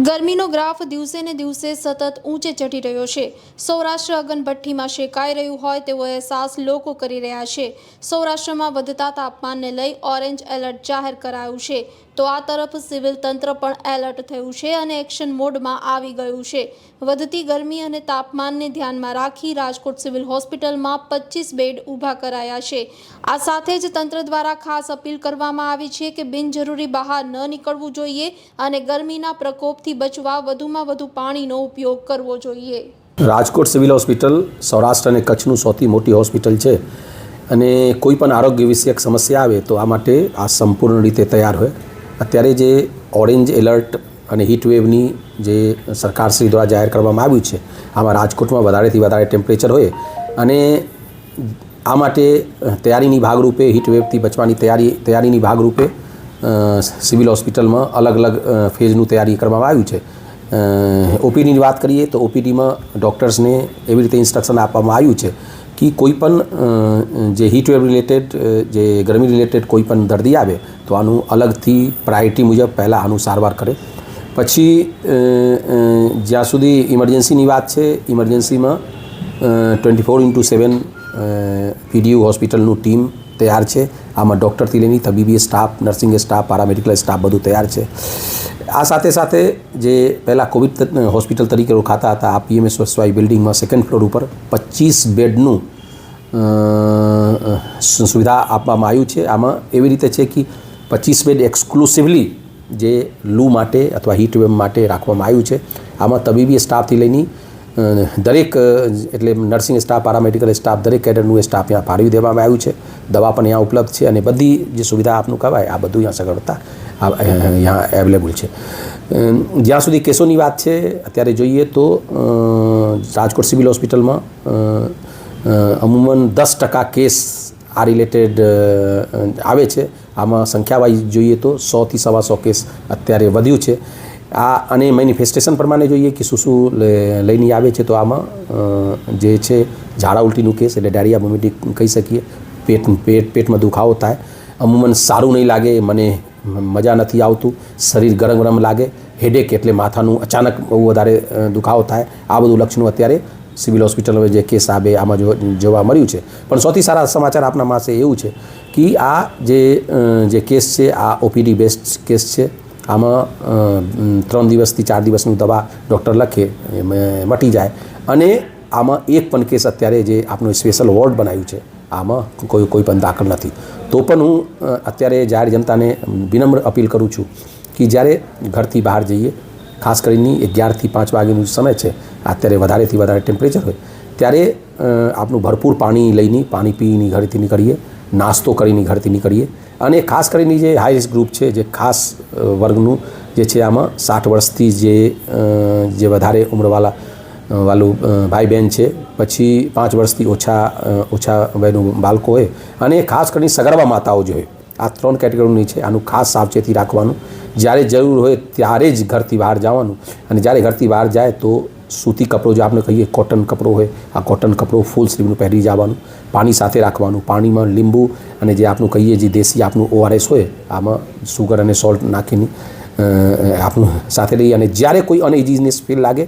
ગરમીનો ગ્રાફ દિવસે ને દિવસે સતત ઊંચે ચઢી રહ્યો છે. સૌરાષ્ટ્ર અગનભઠ્ઠીમાં શેકાઈ રહ્યું હોય તેવો અહેસાસ લોકો કરી રહ્યા છે. સૌરાષ્ટ્રમાં વધતા તાપમાનને લઈ ઓરેન્જ એલર્ટ જાહેર કરાયું છે. તો આ તરફ સિવિલ તંત્ર પણ એલર્ટ થયું છે અને એક્શન મોડમાં આવી ગયું છે. વધતી ગરમી અને તાપમાનને ધ્યાનમાં રાખી રાજકોટ સિવિલ હોસ્પિટલમાં પચીસ બેડ ઊભા કરાયા છે. આ સાથે જ તંત્ર દ્વારા ખાસ અપીલ કરવામાં આવી છે કે બિનજરૂરી બહાર ન નીકળવું જોઈએ અને ગરમીના પ્રકોપથી બચવા વધુમાં વધુ પાણીનો ઉપયોગ કરવો જોઈએ. રાજકોટ સિવિલ હોસ્પિટલ સૌરાષ્ટ્ર અને કચ્છનું સૌથી મોટી હોસ્પિટલ છે અને કોઈ પણ આરોગ્ય વિષયક સમસ્યા આવે તો આ માટે આ સંપૂર્ણ રીતે તૈયાર હોય. અત્યારે જે ઓરેન્જ એલર્ટ અને હીટ વેવની જે સરકારશ્રી દ્વારા જાહેર કરવામાં આવ્યું છે, આમાં રાજકોટમાં વધારેથી વધારે ટેમ્પરેચર હોય અને આ માટે તૈયારીની ભાગરૂપે હીટ વેવથી બચવાની તૈયારી, તૈયારીની ભાગરૂપે સિવિલ હોસ્પિટલમાં અલગ અલગ ફેઝનું તૈયારી કરવામાં આવ્યું છે. ઓપીડીની વાત કરીએ તો ઓપીડીમાં ડૉક્ટર્સને એવી રીતે ઇન્સ્ટ્રક્શન આપવામાં આવ્યું છે કે કોઈ પણ જે હીટવેવ રિલેટેડ જે ગરમી રિલેટેડ કોઈ પણ દર્દી આવે તો આનું અલગથી પ્રાયોરિટી મુજબ પહેલાં આનું સારવાર કરે પછી જ્યાં સુધી ઇમરજન્સીની વાત છે ઇમરજન્સીમાં twenty four into seven PDU હોસ્પિટલનું ટીમ તૈયાર છે આમાં ડૉક્ટરથી લઈને તબીબી staff nursing staff paramedical staff બધું તૈયાર છે આ સાથે સાથે જે પહેલાં કોવિડ હોસ્પિટલ તરીકે ઓળખાતા હતા, આ પીએમએસ વાય બિલ્ડિંગમાં સેકન્ડ ફ્લોર ઉપર પચીસ બેડનું સુવિધા આપવામાં આવ્યું છે. આમાં એવી રીતે છે કે પચીસ બેડ એક્સક્લુસિવલી જે લૂ માટે અથવા હીટ વેવ માટે રાખવામાં આવ્યું છે. આમાં તબીબી સ્ટાફથી લઈને દરેક એટલે નર્સિંગ સ્ટાફ પારામેડિકલ સ્ટાફ દરેક કેડરનું એ સ્ટાફ ત્યાં ફાળવી દેવામાં આવ્યું છે. દવા પણ અહીંયા ઉપલબ્ધ છે અને બધી જે સુવિધા આપનું કહેવાય, આ બધું અહીંયા સગવડતા અહીંયા અવેલેબલ છે. જ્યાં સુધી કેસોની વાત છે, અત્યારે જોઈએ તો રાજકોટ સિવિલ હોસ્પિટલમાં અમુમન દસ ટકા કેસ આ રિલેટેડ આવે છે. આમાં સંખ્યાવાઇઝ જોઈએ તો સોથી સવા સો કેસ અત્યારે વધ્યું છે. આ અને મેનિફેસ્ટેશન પ્રમાણે જોઈએ કે શું શું લઈને આવે છે તો આમાં જે છે, ઝાડા ઉલટીનું કેસ એટલે ડાયરિયા વોમિટિંગ કહી શકીએ. પેટ પેટ, પેટમાં દુખાવો થાય. અમુમન સારું નહીં લાગે, મને મજા નથી આવતું. શરીર ગરમ ગરમ લાગે. હેડેક એટલે માથાનું અચાનક બહુ વધારે દુખાવો થાય. આ બધું લક્ષણો અત્યારે સિવિલ હોસ્પિટલમાં જે કેસ આવે આમાં જોવા મળ્યું છે. પણ સૌથી સારા સમાચાર આપના પાસે એવું છે કે આ જે જે કેસ છે, આ ઓપીડી બેસ્ડ કેસ છે, આમાં ત્રણ દિવસથી ચાર દિવસની દવા ડૉક્ટર લખે મટી જાય. અને આમાં એક પણ કેસ અત્યારે જે આપણું સ્પેશિયલ વોર્ડ બનાવ્યું છે. આમાં કોઈ કોઈ પણ દાખલ નથી. તો પણ હું અત્યારે જાહેર જનતાને વિનમ્ર અપીલ કરું છું કે જ્યારે ઘરથી બહાર જઈએ, ખાસ કરીને અગિયારથી પાંચ વાગ્યાનો સમય છે, અત્યારે વધારેથી વધારે ટેમ્પરેચર હોય, ત્યારે આપનું ભરપૂર પાણી લઈને પાણી પીને ઘરેથી નીકળીએ, નાસ્તો કરીને ઘરથી નીકળીએ અને ખાસ કરીને જે હાઈ રિસ્ક ગ્રુપ છે, જે ખાસ વર્ગનું જે છે આમાં સાઠ વર્ષથી જે જે વધારે ઉંમરવાળા વાલું ભાઈ બહેન છે. પછી પાંચ વર્ષથી ઓછા ઓછા વયનું બાળકો હોય. અને ખાસ કરીને સગર્ભા માતાઓ જે હોય. આ ત્રણ કેટેગરીની છે. આનું ખાસ સાવચેતી રાખવાનું. જ્યારે જરૂર હોય ત્યારે જ ઘરથી બહાર જવાનું. અને જ્યારે ઘરથી બહાર જાય તો સૂતી કપડો, જે આપણે કહીએ, કોટન કપડો હોય, આ કોટન કપડો ફૂલ સ્લીવનું પહેરી જવાનું. પાણી સાથે રાખવાનું. પાણીમાં લીંબુ અને જે આપણું કહીએ, જે દેશી આપણું ઓઆરએસ હોય, આમાં સુગર અને સોલ્ટ નાખીને આપણું સાથે લઈએ અને જ્યારે કોઈ અનઇઝીનેસ ફીલ લાગે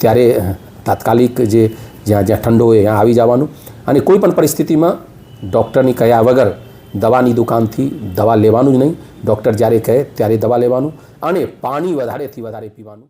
ત્યારે તાત્કાલિક જે, જ્યાં જ્યાં ઠંડો હોય, ત્યાં આવી જવાનું. અને કોઈ પણ પરિસ્થિતિમાં ડૉક્ટરની કહ્યા વગર દવાની દુકાનથી દવા લેવાનું જ નહીં. ડૉક્ટર જ્યારે કહે ત્યારે દવા લેવાનું અને પાણી વધારેથી વધારે પીવાનું.